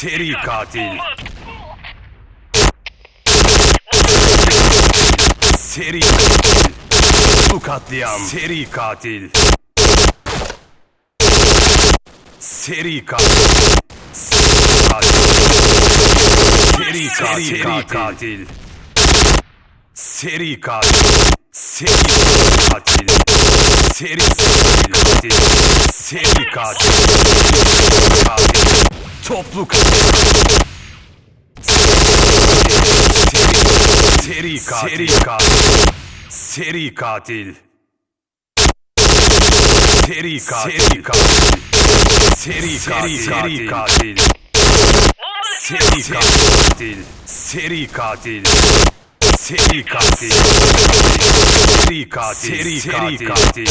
Seri katil. Seri katil. Bu katliam. Seri katil. Seri katil. Seri katil. Seri katil. Seri katil. Seri katil. Seri katil. Seri katil. Seri katil. Toplu katil. Seri katil. Seri katil. Seri katil. Seri katil. Seri katil. Seri katil. Seri katil. Seri katil. Seri katil. Seri katil. Seri katil. Seri katil.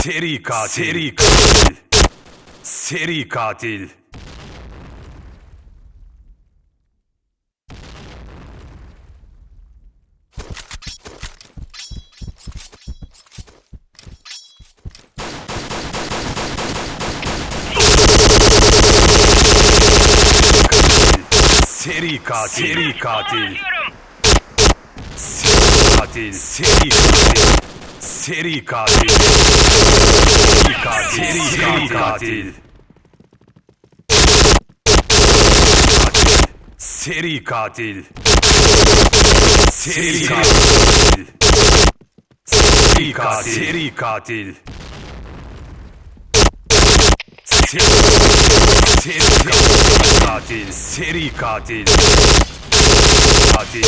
Seri katil. Seri katil. Seri katil. Seri katil. Seri katil. Seri katil. Seri katil. Seri katil. Seri katil. Seri katil. Seri katil. Seri katil. Seri katil. Seri katil. Seri katil. Katil.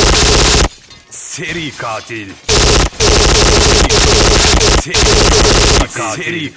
Seri katil. Seri katil.